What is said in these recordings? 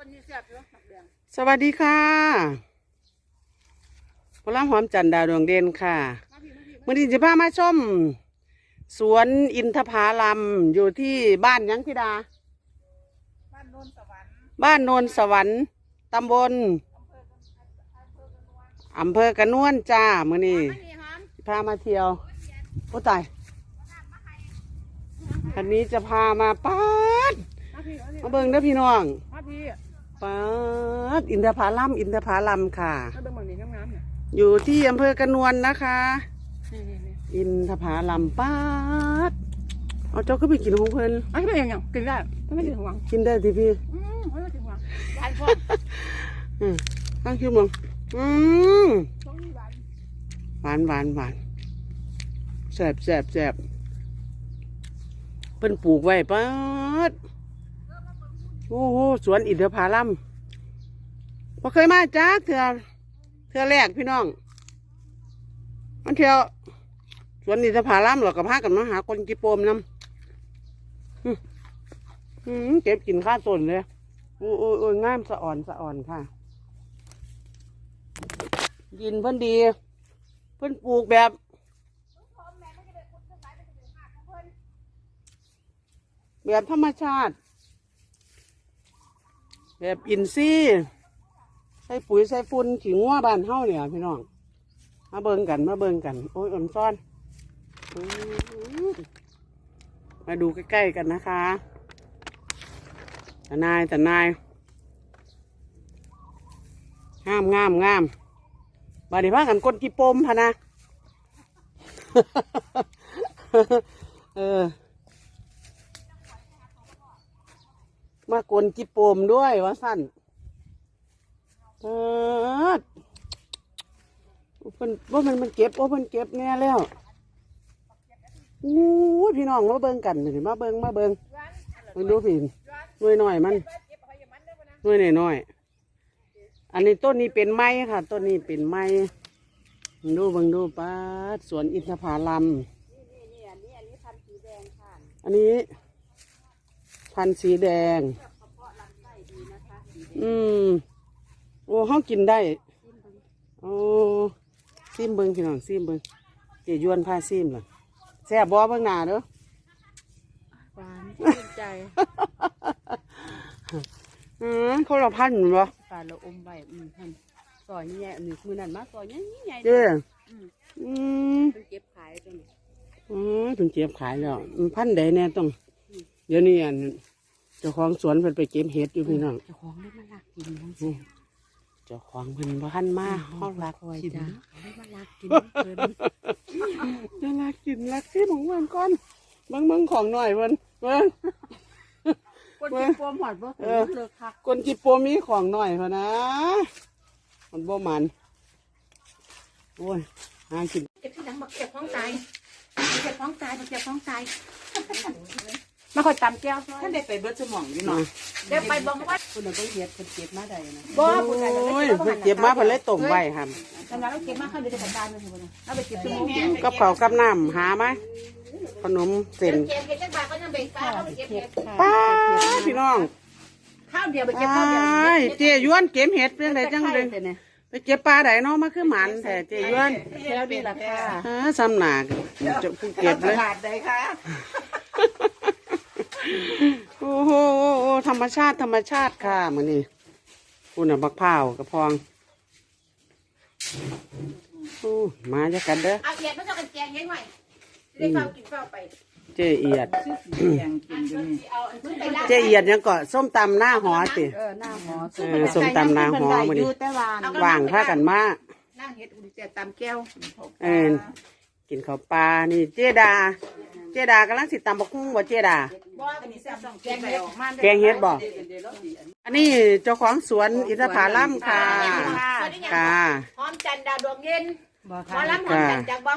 ต้นนี้เสียบอยู่หมักแดงสวัสดีค่ะพลังหอมจันทร์ดาวดวงเด่นค่ะมาพี่มาพี่มื่อนี้จะพามาชม สวนอินทผาลัมอยู่ที่บ้านหยังพิดา บ้านโนนสวรรค์บ้านโนนสวรรค์ตำบลอำเภอกระนวนจ้ามื่อนี้มานี่หอมพามาเที่ยวโอ้ตายคันนี้จะพามาป้าดมาพี่มาพี่มาเบิ่งเด้อพี่น้อง มาพี่ ป้าดอินทผาลัมอินทผาลัมค่ะ ถ้าเบิ่งบางนี้งามๆเนี่ยอยู่ที่อำเภอกระนวนนะคะ นี่นี่นี่อินทผาลัมป้าดเอาเจ้าก็ไปกินของเพิ่นอันนี้เป็นยังไงกินได้ไม่ถึงหวังกินได้ทีพี่อืมไม่ถึงหวังหวานพออืมตั้งชื่อมึงอืมต้องมีหวานหวานหวานหวานแสบแสบแสบเพิ่นปลูกไว้ป้าด โอ้โหสวนอินทผาลัมพอเคยมาจ้าเถื่อเถื่อแรกพี่น้อง มันเที่ยวสวนอินทผาลัมหรอกกับพากันมาหาคนกีโปมนำอืมอืมเก็บกินข้าวต้นเลยโอ้ยโอ้ยโอ้ยงามสะอ่อนสะอ่อนค่ะดินเพิ่นดี เพิ่นปลูกแบบแบบธรรมชาติ แบบอินทรีย์ใส่ปุ๋ยใส่ฝุ่นขิงว่าบ้านเฮาเนี่ยพี่น้อง มาเบิ่งกันมาเบิ่งกัน โอ้ยอ่อนซ่อนอมาดูใกล้ๆกันนะคะแตานายแตานายงามงามงามบาดีพากันกดกี่ปมพะนะ เออ มากวนกี่ปมด้วยวะสั้นเออเพิ่นว่ามันมันเก็บว่ามันเก็บแน่แล้วอู้พี่น้องมาเบิ่งกันเดี๋ยวมาเบิ่งมาเบิ่งมาดูพี่หน่วยหน่อยมันหน่วยหน่อยหน่อยอันนี้ต้นนี้เป็นไม้ค่ะ ต้นนี้เป็นไม้เบิ่งดูเบิ่งดูป้าดสวนอินทผลัมนี่นี่อันนี้อันนี้ พันธุ์สีแดงค่ะอันนี้พันธุ์สีแดงกระเพาะลำไส้ดีนะคะสีอืม โอ้ห้องกินได้ โอ้ซิมเบิงพี่น้องซิมเบิงเจยวนพาซิมล่ะแซ่บบ่เบิ่งหน้าเด้อ หวานชื่นใจอืมเขาละพันธุ์บ่ปลาละอมใบอืมท่านซอยใหญ่อันนี้มือนั่นมาซอยใหญ่ใหญ่เจ้อืมอืม เพิ่นเก็บขายตัวนี้อ๋อถึงเจ็บขายแล้วอืมพันธุ์ใดแน่ต้อง เดี๋ยวนี้อันเจ้าของสวนเพิ่นไปเก็บเห็ดอยู่พี่น้อง เจ้าของได้มาลักกินทั้งอืมเจ้าของเพิ่นบ่ทันมาเฮารักคอยกินจ้าได้มาลักกินเพิ่นจะรักกินรักซิของเพิ่นก่อนเบิ่งเบิ่งของหน่อยเพิ่นเบิ่งคนกินปวมหอดบ่เออเลิกคักคนจิโปมีของหน่อยพะนะมันบ่มันโอ้ยหากินเก็บที่หลังมาเก็บของตายเก็บของตายมาเก็บของตาย มาคอยตำแก้วซอยท่านได้ไปเบิดสมองอยู่หน่เนาะอยเดี๋ยวไปบอกว่าคุณน่ะเบิ่งเฮ็ดเพิ่นเก็บมาได้นะบ่โผู้ใดก็อ้ไม่ยเก็บเพิ่นเก็บมาเพิ่นเลยต้มไว้ครับตอนนั้นเราเก็บมาเข้าเดือนกันดานเลยคนเอาไปเก็บสมุนไพรกับข้าวกับน้ำหาไหมขนมเส้นเก็บเก็บจังบาทก็ยังไปฟ้าเอาไปเก็บเห็ดป้าพี่น้องข้าวเดียวไปเก็บป้าข้าวเดียวเจยวนเก็บเห็ดเป็นไรจังเลยไปเก็บปลาไดเนาะมาคือหมันแต่เจยวนแล้วดีราคาฮะซ้ำหนักจะผู้เก็บเลยขาดได้ค่ะ โอ้โหโอ้โหธรรมชาติธรรมชาติค่ะมือนี่คุณน่ะบักพร้าวกระพองโอ้มาจะกันเด้อเอาเห็ดมาจะกันแกงยังไงได้ข้าวกินข้าวไป เจเอียดชื่อสีแดงกินอยู่นี่เอาพื้นไปล้างเจเอียดยังเกาะส้มตำหน้าหอติเออหน้าหมอเออส้มตำหน้าหอมือนี่แต่วานว่างผ้ากันมาล้างเห็ดอุ่นแต่ตำแก้วเออกินข้าวปลานี่เจดา เจดากำลังสิตำบักหุ่งบ่เจดาบ่อันนี้แซ่บต้องแกงเห็ดออกมาแกงเฮ็ดบ่ อันนี้เจ้าของสวนอินทผลัมค่ะ ค่ะ หอมจันดาวดวงเย็นบ่หมอค่ะลำหอมจันจังบ่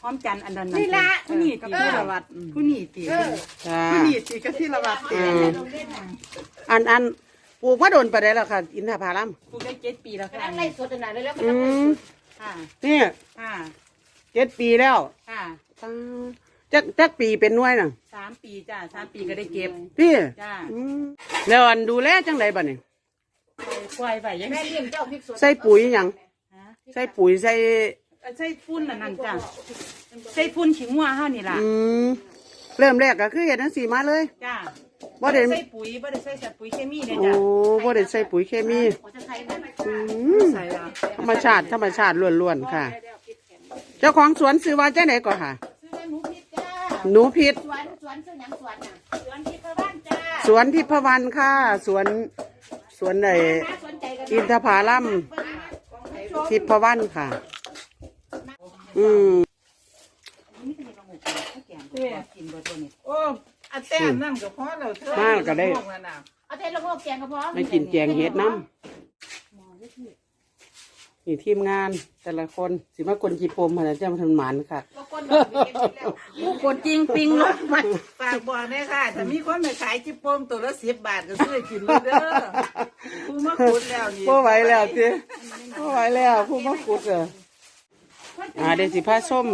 พร้อมจันทร์อันนั้นนี่ล่ะ ผู้นี่ตีที่ละวัดผู้นี่ตีเออค่ะ ผู้นี่ตีก็ที่ละวัดหอมตีจันดาวดวงเย็นน่ะอันอันปลูกมาโดนไปได้แล้วค่ะ อินทผลัม ปลูกได้เจ็ดปีแล้วกำค่ะลังไล่สดน่ะแล้วก็อืต้องมค่ะ นี่ค่ะเจ็ดปีแล้วค่ะตา จักจักปีเป็นหน่วยน่ะสามปีจ้าสามปีก็ได้เก็บ พี่จ้าอืมแล้วอันดูแลจังไดบัดนี้ ปล่อยไปยังแม่สิเลี้ยงเจ้าพริกสดใส่ปุ๋ยหยัง ฮะใส่ปุ๋ยใส่ใส่ฟุ้นอันนั่นจ้าใส่ฟุ้นขิงงัวเฮานี่ล่ะอืมเริ่มแรกก็คือเฮ็ดจังซี่มาเลยจ้าบ่ได้ใส่ปุ๋ยบ่ได้ใส่สัตว์ปุ๋ยเคมีเลยโอ้จ้าบ่ได้ใส่ปุ๋ยเคมีขอจะใส่ได้ไหมอืมใส่ละธรรมชาติธรรมชาติล้วนๆค่ะ เจ้าของสวนซื้อว่าจังไดก่อนค่ะ หนูพิษสวนสวนซื้อหยังสวนน่ะสวนที่พระบ้านจ้าสวนทิพวรรณค่ะ สวนสวนไอ้น่าสนใจกันอินทผลัมทิพวรรณค่ะ อืมโอ้อาแต้มนั่นก็พอเราเธอมาก็ได้ เอาเทละโงกแกงก็พอไม่กินแกงเห็ดน้ำ นี่ทีมงานแต่ละคนสิมากลจีปมมันจะมาทำหมันค่ะก็คนบอกไปเก็บแล้วผู้กดจริงปิงลงมาฝากบอกแน่ค่ะถ้ามีคนมาขายจิโปมตัวละสิบบาทก็ซื้อกินเลยเด้อผู้มาขุดแล้วนี่พ่ไหวแล้วเจ้พ่ไหวแล้วผู้มาขุดเหรออ่าเดยวสิพาส้ม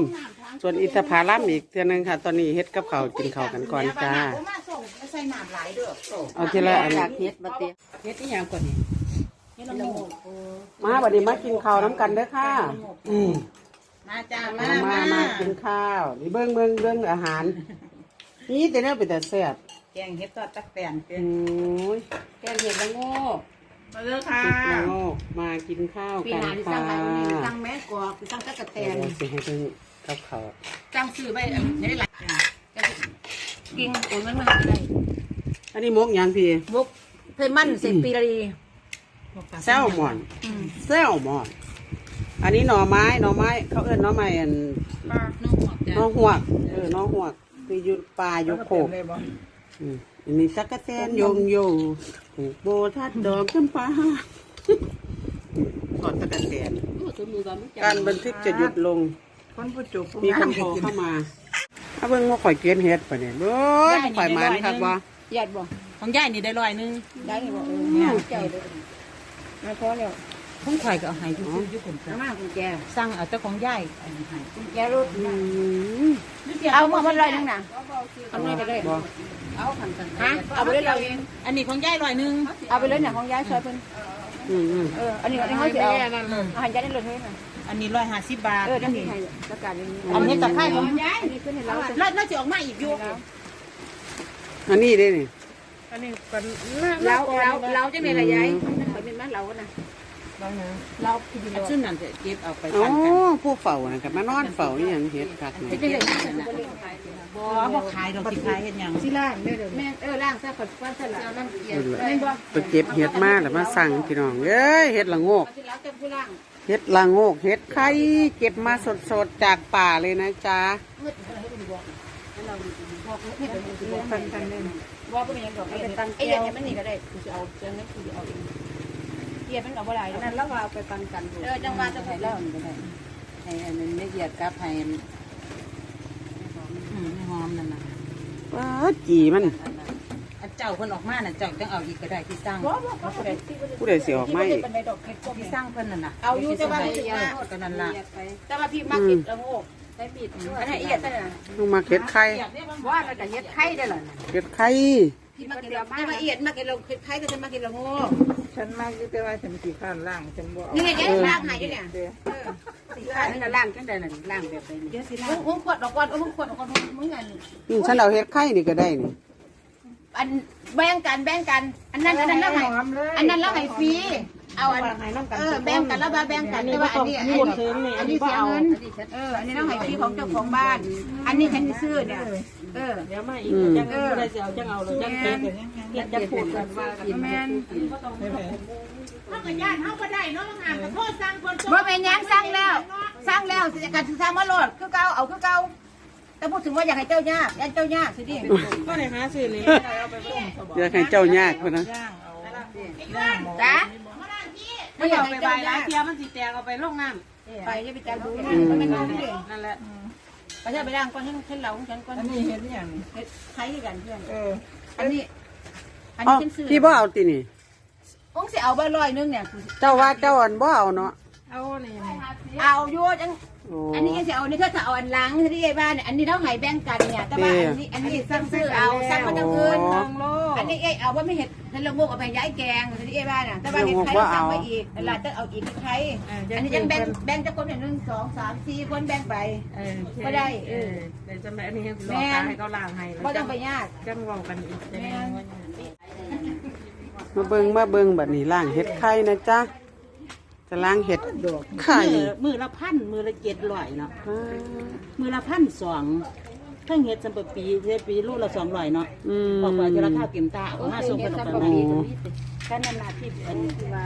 ส่วนอินทผลัมอีกเทือนึงค่ะ ตอนนี้เฮ็ดกับเขาวกินข้าวกันก่อนจ้าผมมาส่งไม่ใส่น้ำหลายเด้อเอาทีละอันเฮ็ดบ่เตะเฮ็ดอีหยังก่อนนี่นี่ ละโงกมาบัดนี้มากินข้าวน้ำกันเด้อค่ะ อืมมาจ้ามามามากินข้าวนี่เบิ้งเบิ้งเบิ้งอาหาร นี่แต่เนี่ยเป็นแต่แซ่บแกงเฮ็ดตอดตักแตนเป็โอน้ยแกงเห็ดละโง่มาเด้อค่ะติดโลกมากินข้าวปีกันหน้าที่ค่ะสร้างอะไรสร้างแม่กอกสร้างตะกะแตเดี๋ยนวสิให้เพิ่งกับเขาวสร้างซื้อไปอันนี้หลายกิ่งโอนเงินมาให้ได้อันนี้มกหยังพี่ บุกเพิ่มมันเสร็จปีละดี แซลมอน แซลมอน อันนี้หน่อไม้หน่อไม้ เขาเอิ้นหน่อไม้อันน้องหัวจ้ะหน่อหวกเออหน่อหวกคืออยู่ป่าอยู่โคกเลยบ่อืมอันนี้สักกะแตนโยงโยผูกโบทัดดอกจำปาทอดสักกะแตนการบันทึกจะหยุดลงคนผู้จุบผู้มีคนงโทรเข้ามาถ้าเบิ่งว่าข่อยเกลียนเฮ็ดปะเนี่ยเบ้ยข่อยหมันครับว่าญาติบ่ของยายนี่ได้ร้อยหนึงได้บ่เออเนี่ยใจเลย ไม่พอแล้วของข่อยก็เอาให้อยู่อยู่ผมน้ำมันกุญแจสั่งเอาเจ้าของยายอันนี้ให้กุญแจรถอืมเอามามันลอยนึงน่ะเอาหน่อยก็ได้บ่ฮะเอาไปเลยเราเองอันนี้ของยายร้อยหนึงเอาไปเลยเนี่ยของยายช่วยเพิ่นอืมอืมเอออันนี้อันนี้เขาจะเอาอาหารยายได้เลยให้น่ะอันนี้ร้อยห้าสิบบาทเออนั่นสิให้ประกาศอย่างนี้อันนี้ตะไคร้ของยายอันนี้ขึ้นให้เราแล้วน่าจะออกมาอีกอยู่อันนี้เด้นี่อันนี้เป็นเราเราเราจะมีอะไรยาย มันเป็นมันเราก็นะเราพี่ดีอันเราซึ่งนั่นจะเก็บเอาไปอ๋อปั่นกันผู้เฝ้านะครับมานอนเฝ้านี่หยังเฮ็ดคักนี่ไม่ได้บ่บ่ขายดอกสิขายเฮ็ดหยังที่ล่างได้เลยแม่เออล่างซะก่อนว่าซะละน้ำเกลือแม่บ่ไปเก็บเฮ็ดมาแล้วมาสั่งพี่น้องเอ้ยเฮ็ดละโงกที่เราจะผู้ล่างเฮ็ดละโงกเฮ็ดไข่เก็บมาสดๆจากป่าเลยนะจ๊ะมืดอะไรก็บอกเราบอกเฮ็ดบอกกันกันเลยว่าเป็นยังดอกไอ้ตังไอ้เด็กมันนี่ก็ได้กูจะเอาเรื่องนั้นกูจะเอาเองเกียมันเอาบ่ได้นั่นแล้วเอาไปปันกันเออจังหวะจะไปแล้วให้อันนั้นไม่เหยียดกับให้อันอืมให้หอมนั่นน่ะว้าจีมันอันเจ้าเพิ่นออกมาน่ะเจ้าจังเอาอีกก็ได้ที่สร้างบ่บ่บ่ได้ผู้ใดสิออกมาอีกเป็นในดอกเห็ดพวกที่นี้สร้างเพิ่นนั่นน่ะเอาอยู่แต่ว่าที่สร้างก็นั่นล่ะแต่ว่าพี่มักเห็ดละโงกใช้มีดอันนี้เอียดแต่ต้องมาเฮ็ดไข่ว่ามันก็เฮ็ดไข่ได้ล่ะเฮ็ดไข่พี่มักเห็ดแต่ว่าเอียดมักเห็ดละเฮ็ดไข่ก็จะมักเห็ดละโงก ฉันมากแต่ว่าฉันกี่ข้านล่างฉันบ่เอานี่ไงยายล้างให้เนี่ย เด้ออันนั้นล่างจังได๋นั่นล่างแบบใดนี่เดี๋ยวสิล้างมึงขวดดอกก่อนมึงขวดดอกก่อนมึงอันอืมฉันเอาเฮ็ดไข่นี่ก็ได้นี่อันแบ่งกันแบ่งกัน อันนั้นอันนั้นแล้วให้อันนั้นแล้วให้ฟรีเอาอันเออแบ่งกันแล้วมาแบ่งกันแต่ว่าอันนี้อันนี้อันนี้เสียเงินเอออันนี้ต้องให้ฟรีของเจ้าของบ้าน อันนี้ฉันซื้อเนี่ยเอออืมเออจังเอาเลยจังเก็บ เฮ็ดจะพูดกันว่ากันแม่นเขาก็ย่านเขาก็ได้เนาะงานขอโทษสั่งคนจนว่าเป็นยังสร้างแล้วสร้างแล้วสิการสร้างมาโหลดคือเก่าเอาคือเก่าแต่พูดถึงว่าอยากให้เจ้ายากอยากเจ้ายากสิดิก็ได้หาซื้อนี่อยากให้เจ้ายากพุ่นนะจ้ามาด้านที่ไม่อยากไปให้ใบเจ้าหลายยากเทียมันสิแตกเอาไปลงน้ำไปจะไปจ้าดูนะมันไม่ต้องเลยนั่นแหละไปจะไปด่างก่อนให้ให้เราฉันก่อนอันนี้เห็นอย่างนี้ใครกันเพื่อนเอออันนี้ อันอ๋อนี้ฉันซื้อพี่บ่เอาตินี่องสิเอาใบลอยนึงเนี่ยเจ้าว่าเจ้าอันบ่เอาเนาะเอานี่เอาอยู่จัง โอ้ อันนี้จะเอานี่ถ้าจะเอาอันหล้างที่ไอ้บ้านเนี่ยอันนี้เราให้แบ่งกันเนี่ยแต่ว่าอันนี้อันนี้สั่งซื้อเอาสั่งมาทางอื่นอ๋ออันนี้เอ้เอาว่าไม่เห็ดนั่นละงกเอาไปย้ายแกงที่ไอ้บ้านน่ะแต่ว่าเห็ดไทยเราสั่งไว้อีกหลานจะเอาอีกไทยอันนี้ยังแบ่งแบ่งจะคนหนึ่งสองสามสี่คนแบ่งไป เออก็ได้เออเดี๋ยวจะแบบอันนี้ให้รอตาให้เขาล้างให้แล้วก็ต้องไปยากจังเว้ากันอีกแม่ มาเบิงมาเบิงบัดนี้ล่างเห็ดไข่นะจ๊ะจะล้างเห็ดไข่มือมือละพันมือละเจ็ดร้อยเนาะอ่ามือละพันสองเพิ่งเฮ็ดจำปะปีเฮ็ดปีลูกละสองร้อยเนาะอืมบอกว่าจะราคาเก็มตาเอามาส่งกันออกไปไหนแค่นั้นนาที่อันที่ว่า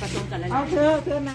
ผสมกันแล้วเอาเธอเธอนะ